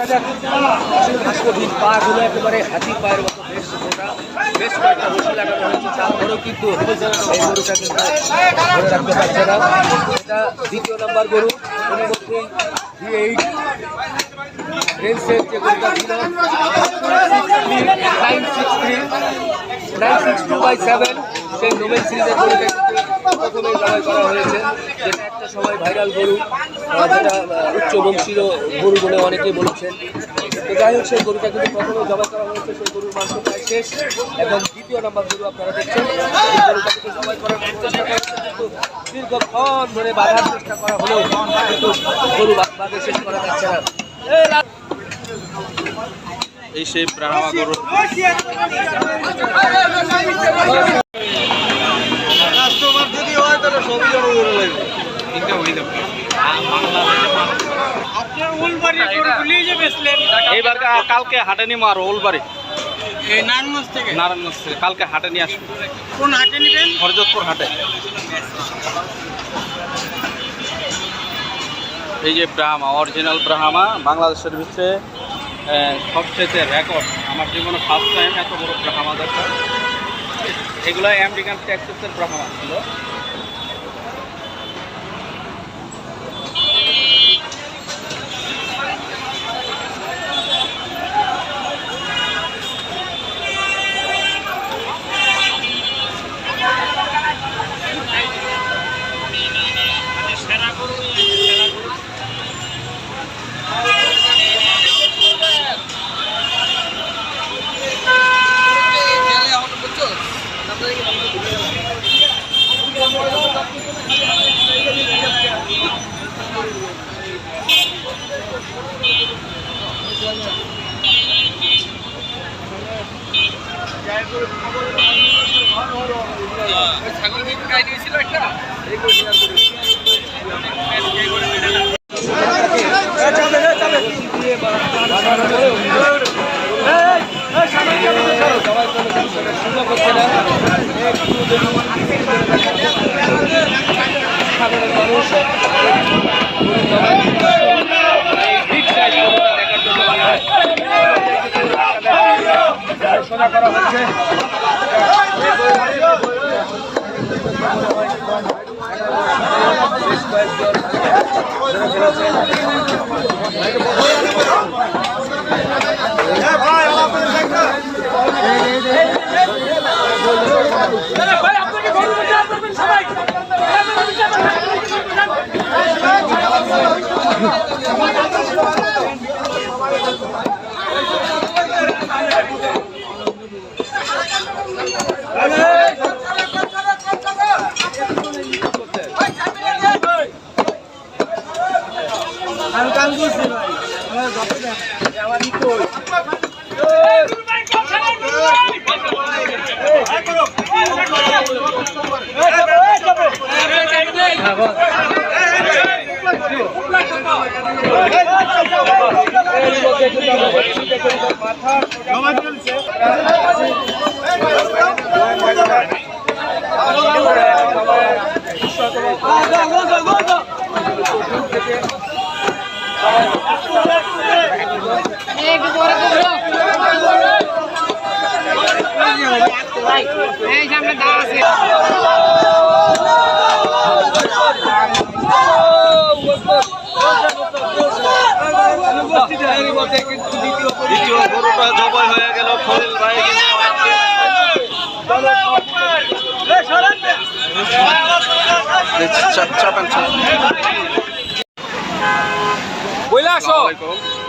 দীর্ঘদিন পা গুলো একেবারে হাতি পায়ের মতো বেশ মোটা বেশ কয়েকটা রশি লাগানো হয়েছে তারপরেও কিন্তু এই গরুটা কিন্তু ধরে রাখতে পারছে না এটা দ্বিতীয় নাম্বার গরু পরিবর্তে এইট রেঞ্জের যে গরুটা ছিল nine six three nine six two by seven সেই নোবেল সিরিজের গরুটা কিন্তু প্রথমেই জবাই করা হয়েছে একটা সময় ভাইরাল গরু যেটা আহ, উচ্চ বংশীয় গরু বলে অনেকেই বলেছেন। তো যাই হোক সেই গরুটা কিন্তু প্রথমে জবাই করা হয়েছে সেই গরুর মাংস প্রায় শেষ। এবং দ্বিতীয় নাম্বার গরু আপনারা দেখছেন গরুটা কিন্তু দীর্ঘক্ষণ ধরে বাধার চেষ্টা করা হলেও কিন্তু গরু বা- বাঁধে শেষ করা যাচ্ছে না। এই সেই গরু আপনার উলবাড়ি গরুগুলি যে বেচলেন এইবার কালকে হাটে নিবো আর ওলবাড়ি নারায়ণগঞ্জ থেকে? নারায়ণগঞ্জ থেকে। কালকে হাটে নিয়ে আসব। কোন হাটে নেবেন? হরজতপুর হাটে। এই যে ব্রাহ্মা অরিজিনাল ব্রাহ্মা বাংলাদেশের ভিতরে সবচেয়ে রেকর্ড আমার জীবনে ফার্স্ট টাইম এত বড় ব্রাহ্মা দেখা। এগুলো আমেরিকান ট্যাক্সেসের ব্রাহ্মা ছিল। সুযোগ হচ্ছে না একটু যদি সাধারণ মানুষ বিগ সাইজ গরুটা দেখার জন্য ঘোষণা করা হচ্ছে। ভাই কয়েকজন এই সামনে দা আছে দ্বিতীয় গরুটা জবাই হয়ে গেল খলিল ভাই চাপান বইলে আসো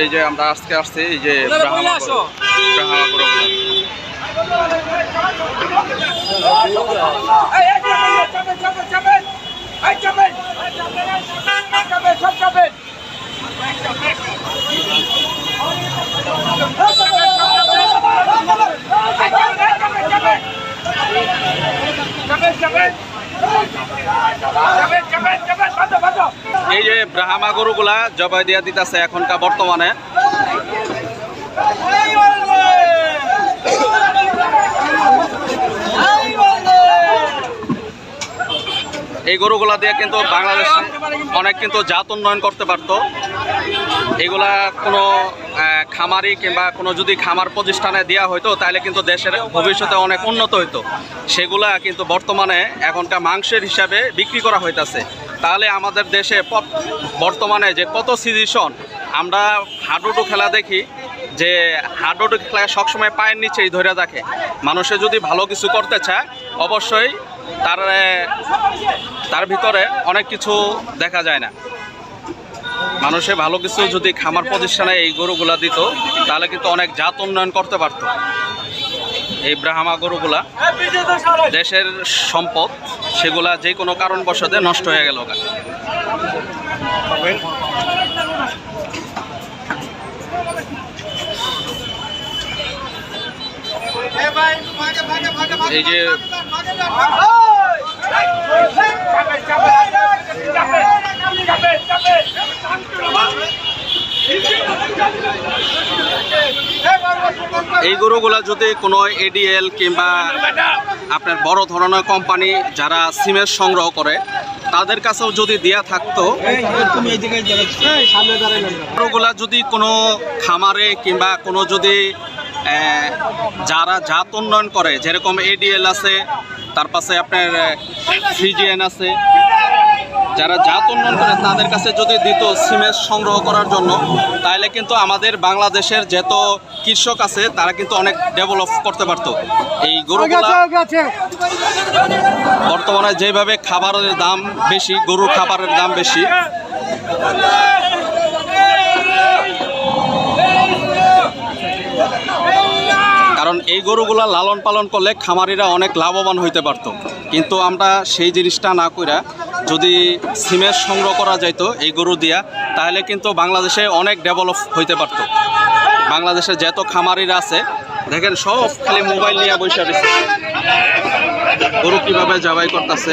এই যে আমরা আজকে আসছি এই যে ব্রাহ্মা ব্রাহ্মা গরুগুলা জবাই দিয়া দিতেছে এখনকার বর্তমানে। এই গরুগুলা দিয়ে কিন্তু বাংলাদেশ অনেক কিন্তু জাত উন্নয়ন করতে পারতো। এগুলা কোনো খামারি কিংবা কোনো যদি খামার প্রতিষ্ঠানে দেওয়া হতো তাহলে কিন্তু দেশের ভবিষ্যতে অনেক উন্নত হতো সেগুলা কিন্তু বর্তমানে এখনকার মাংসের হিসাবে বিক্রি করা হইতাছে। তাহলে আমাদের দেশে বর্তমানে যে কত সিজিশন আমরা হাডুডু খেলা দেখি, যে হাডুডু খেলা সবসময় পায়ের নিচেই ধরে রাখে। মানুষে যদি ভালো কিছু করতে চায়, অবশ্যই তার তার ভিতরে অনেক কিছু দেখা যায় না। মানুষে ভালো কিছু যদি খামার প্রতিষ্ঠানে এই গরুগুলা দিত, তাহলে কিন্তু অনেক জাত উন্নয়ন করতে পারত। এই ব্রাহ্মা গরুগুলা দেশের সম্পদ। সেগুলা যে কোনো কারণবশতে নষ্ট হয়ে গেল এই যে এই গরুগুলা যদি কোনো এডিএল কিংবা আপনার বড় ধরনের কোম্পানি যারা সিমেন্ট সংগ্রহ করে, তাদের কাছেও যদি দেয়া থাকতো, গরুগুলা যদি কোনো খামারে কিংবা কোনো যদি যারা জাত উন্নয়ন করে, যেরকম এডিএল আছে, তার পাশে আপনার ফ্রিজিয়ান আছে যারা জাত উন্নয়ন করে তাদের কাছে যদি দিত সিমেন্ট সংগ্রহ করার জন্য তাহলে কিন্তু আমাদের বাংলাদেশের যত কৃষক আছে তারা কিন্তু অনেক ডেভেলপ করতে পারতো। এই গরুগুলা বর্তমানে যেভাবে খাবারের দাম বেশি গরুর খাবারের দাম বেশি কারণ এই গরুগুলা লালন পালন করলে খামারিরা অনেক লাভবান হইতে পারতো। কিন্তু আমরা সেই জিনিসটা না কইরা যদি সিমেন্ট সংগ্রহ করা যাইত এই গরু দিয়া, তাহলে কিন্তু বাংলাদেশে অনেক ডেভেলপ হইতে পারতো। বাংলাদেশে যত খামারিরা আছে, দেখেন সব খালি মোবাইল নিয়ে বসে রয়েছে গরু কীভাবে জবাই করতেছে?